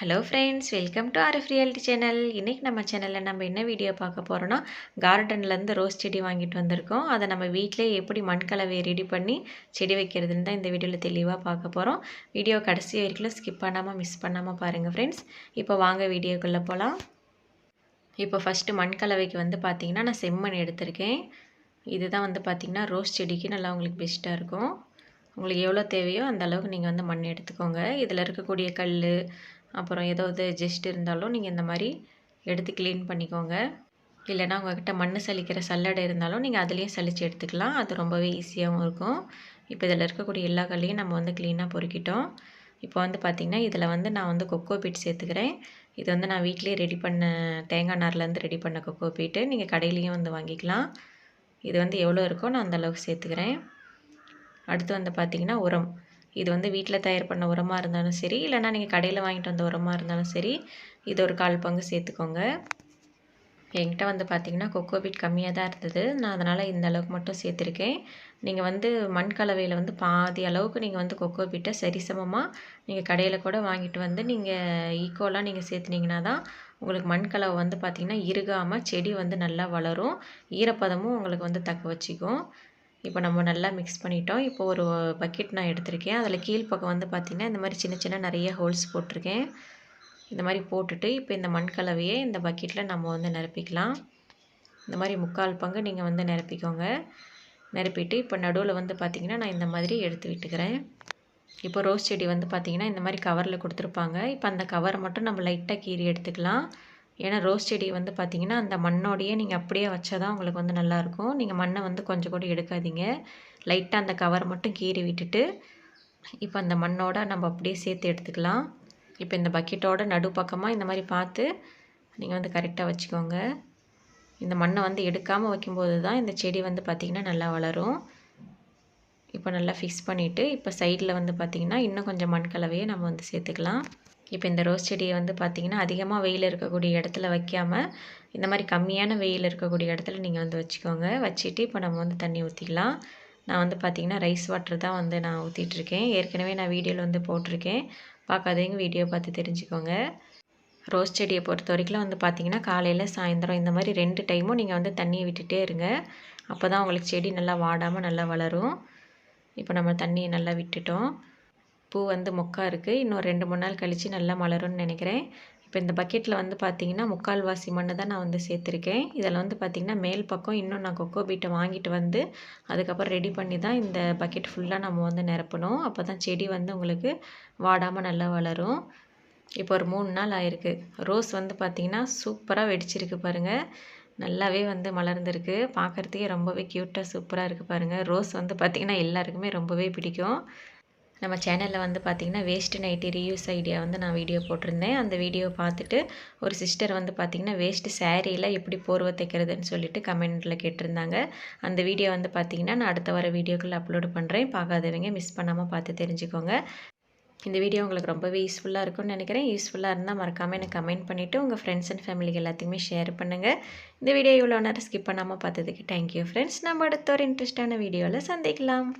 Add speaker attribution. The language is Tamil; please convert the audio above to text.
Speaker 1: Hello friends welcome to RF reality channel இன்றைக்கி நம்ம சேனலில் நம்ம என்ன வீடியோ பார்க்க போகிறோன்னா கார்டன்லேருந்து ரோஸ் செடி வாங்கிட்டு வந்திருக்கோம். அதை நம்ம வீட்டிலே எப்படி மண் கலவையை ரெடி பண்ணி செடி வைக்கிறதுன்னு தான் இந்த வீடியோவில் தெளிவாக பார்க்க போகிறோம் வீடியோ கடைசி வரைக்கும் ஸ்கிப் பண்ணாமல் மிஸ் பண்ணாமல் பாருங்கள் ஃப்ரெண்ட்ஸ் இப்போ வாங்க வீடியோக்குள்ளே போகலாம் இப்போ ஃபஸ்ட்டு மண் கலவைக்கு வந்து பார்த்திங்கன்னா நான் செம்மண் எடுத்திருக்கேன். இதுதான் வந்து பார்த்திங்கன்னா ரோஸ் செடிக்கு நல்லா உங்களுக்கு பெஸ்ட்டாக இருக்கும். உங்களுக்கு எவ்வளோ தேவையோ அந்த அளவுக்கு நீங்கள் வந்து மண் எடுத்துக்கோங்க. இதில் இருக்கக்கூடிய கல் அப்புறம் ஏதாவது ஜெஸ்ட் இருந்தாலும் நீங்கள் இந்த மாதிரி எடுத்து க்ளீன் பண்ணிக்கோங்க. இல்லைனா உங்கள்கிட்ட மண் சலிக்கிற சல்லடை இருந்தாலும் நீங்கள் அதுலேயும் சலித்து எடுத்துக்கலாம். அது ரொம்பவே ஈஸியாகவும் இருக்கும். இப்போ இதில் இருக்கக்கூடிய எல்லா கல்லையும் நம்ம வந்து க்ளீனாக பொறுக்கிட்டோம். இப்போ வந்து பார்த்திங்கன்னா இதில் வந்து நான் வந்து கொக்கோ பீட் சேர்த்துக்கிறேன். இது வந்து நான் வீட்லேயே ரெடி பண்ண தேங்காய் நார்லேருந்து ரெடி பண்ண கொக்கோ பீட்டு நீங்கள் கடையிலையும் வந்து வாங்கிக்கலாம். இது வந்து எவ்வளோ இருக்கோ நான் அந்தளவுக்கு சேர்த்துக்கிறேன். அடுத்து வந்து பார்த்திங்கன்னா உரம். இது வந்து வீட்டில் தயார் பண்ண உரமாக இருந்தாலும் சரி இல்லைனா நீங்கள் கடையில் வாங்கிட்டு வந்த உரமாக இருந்தாலும் சரி இது ஒரு கால் பங்கு சேர்த்துக்கோங்க. என்கிட்ட வந்து பார்த்திங்கன்னா கொக்கோ பீட் கம்மியாக தான் இருந்தது. நான் அதனால் இந்த அளவுக்கு மட்டும் சேர்த்துருக்கேன். நீங்கள் வந்து மண் கலவையில் வந்து பாதி அளவுக்கு நீங்கள் வந்து கொக்கோ பீட்டை சரிசமமாக நீங்கள் கடையில் கூட வாங்கிட்டு வந்து நீங்கள் ஈக்குவலாக நீங்கள் சேர்த்துனீங்கன்னா தான் உங்களுக்கு மண் கலவை வந்து பார்த்திங்கன்னா இறுகாமல் செடி வந்து நல்லா வளரும். ஈரப்பதமும் உங்களுக்கு வந்து தக்க வச்சுக்கும். இப்போ நம்ம நல்லா மிக்ஸ் பண்ணிட்டோம். இப்போ ஒரு பக்கெட் நான் எடுத்திருக்கேன். அதில் கீழ்ப்பக்கம் வந்து பார்த்திங்கன்னா இந்த மாதிரி சின்ன சின்ன நிறைய ஹோல்ஸ் போட்டிருக்கேன். இந்த மாதிரி போட்டுட்டு இப்போ இந்த மண் கலவையை இந்த பக்கெட்டில் நம்ம வந்து நிரப்பிக்கலாம். இந்த மாதிரி முக்கால் பங்கு நீங்கள் வந்து நிரப்பிக்கோங்க. நிரப்பிட்டு இப்போ நடுவில் வந்து பார்த்திங்கன்னா நான் இந்த மாதிரி எடுத்து விட்டுக்கிறேன். இப்போ ரோஸ் செடி வந்து பார்த்திங்கன்னா இந்த மாதிரி கவரில் கொடுத்துருப்பாங்க. இப்போ அந்த கவரை மட்டும் நம்ம லைட்டாக கீறி எடுத்துக்கலாம். ஏன்னா ரோஸ் செடி வந்து பார்த்திங்கன்னா அந்த மண்ணோடையே நீங்கள் அப்படியே வச்சா தான் உங்களுக்கு வந்து நல்லாயிருக்கும். நீங்கள் மண்ணை வந்து கொஞ்சம் கூட எடுக்காதீங்க. லைட்டாக அந்த கவர் மட்டும் கீறி விட்டுட்டு இப்போ அந்த மண்ணோட நம்ம அப்படியே சேர்த்து எடுத்துக்கலாம். இப்போ இந்த பக்கெட்டோட நடுப்பக்கமாக இந்த மாதிரி பார்த்து நீங்கள் வந்து கரெக்டாக வச்சுக்கோங்க. இந்த மண்ணை வந்து எடுக்காமல் வைக்கும்போது தான் இந்த செடி வந்து பார்த்திங்கன்னா நல்லா வளரும். இப்போ நல்லா ஃபிக்ஸ் பண்ணிவிட்டு இப்போ சைடில் வந்து பார்த்திங்கன்னா இன்னும் கொஞ்சம் மண் கலவையை நம்ம வந்து சேர்த்துக்கலாம். இப்போ இந்த ரோஸ் செடியை வந்து பார்த்திங்கன்னா அதிகமாக வெயில் இருக்கக்கூடிய இடத்துல வைக்காமல் இந்த மாதிரி கம்மியான வெயில் இருக்கக்கூடிய இடத்துல நீங்கள் வந்து வச்சுக்கோங்க. வச்சுட்டு இப்போ நம்ம வந்து தண்ணி ஊற்றிக்கலாம் நான் வந்து பார்த்திங்கன்னா ரைஸ் வாட்டர் தான் வந்து நான் ஊற்றிட்டுருக்கேன் ஏற்கனவே நான் வீடியோவில் வந்து போட்டிருக்கேன். பார்க்காதவங்க வீடியோ பார்த்து தெரிஞ்சுக்கோங்க. ரோஸ் செடியை பொறுத்த வரைக்கும் வந்து பார்த்திங்கன்னா காலையில் சாயந்தரம் இந்த மாதிரி ரெண்டு டைமும் நீங்கள் வந்து தண்ணியை விட்டுட்டே இருங்க. அப்போ தான் உங்களுக்கு செடி நல்லா வாடாமல் நல்லா வளரும். இப்போ நம்ம தண்ணியை நல்லா விட்டுட்டோம். பூ வந்து மொக்கா இருக்குது இன்னும் ரெண்டு மூணு நாள் கழித்து நல்லா மலரும்னு நினைக்கிறேன். இப்போ இந்த பக்கெட்டில் வந்து பார்த்திங்கன்னா முக்கால்வாசி மண்ணு தான் நான் வந்து சேர்த்துருக்கேன். இதில் வந்து பார்த்திங்கன்னா மேல் பக்கம் இன்னும் நான் கொக்கோ பீட்டை வாங்கிட்டு வந்து அதுக்கப்புறம் ரெடி பண்ணி தான் இந்த பக்கெட் ஃபுல்லாக நம்ம வந்து நிரப்பணும். அப்போ தான் செடி வந்து உங்களுக்கு வாடாமல் நல்லா வளரும். இப்போ ஒரு மூணு நாள் ஆயிருக்கு. ரோஸ் வந்து பார்த்திங்கன்னா சூப்பராக வெடிச்சிருக்கு பாருங்கள் நல்லாவே வந்து மலர்ந்துருக்கு. பார்க்குறதுக்கே ரொம்பவே க்யூட்டாக சூப்பராக இருக்குது பாருங்கள் ரோஸ் வந்து பார்த்திங்கன்னா எல்லாருக்குமே ரொம்பவே பிடிக்கும். நம்ம சேனலில் வந்து பார்த்திங்கன்னா வேஸ்ட் நைட்டி ரீயூஸ் ஐடியா வந்து நான் வீடியோ போட்டிருந்தேன். அந்த வீடியோ பார்த்துட்டு ஒரு சிஸ்டர் வந்து பார்த்திங்கன்னா வேஸ்ட்டு சேரீயில் எப்படி போர்வை தைக்கிறதுன்னு சொல்லிட்டு கமெண்ட்டில் கேட்டிருந்தாங்க. அந்த வீடியோ வந்து பார்த்திங்கன்னா நான் அடுத்த வர வீடியோக்குள்ளே அப்லோடு பண்ணுறேன் பார்க்காதவங்க மிஸ் பண்ணாமல் பார்த்து தெரிஞ்சுக்கோங்க. இந்த வீடியோ உங்களுக்கு ரொம்பவே யூஸ்ஃபுல்லாக இருக்கும்னு நினைக்கிறேன். யூஸ்ஃபுல்லாக இருந்தால் மறக்காமல் எனக்கு கமெண்ட் பண்ணிவிட்டு உங்கள் ஃப்ரெண்ட்ஸ் அண்ட் ஃபேமிலிக்கு எல்லாத்தையுமே ஷேர் பண்ணுங்கள் இந்த வீடியோ இவ்வளோ நேரம் ஸ்கிப் பண்ணாமல் பார்த்ததுக்கு தேங்க்யூ ஃப்ரெண்ட்ஸ் நம்ம அடுத்த ஒரு இன்ட்ரெஸ்டான வீடியோவில் சந்திக்கலாம்.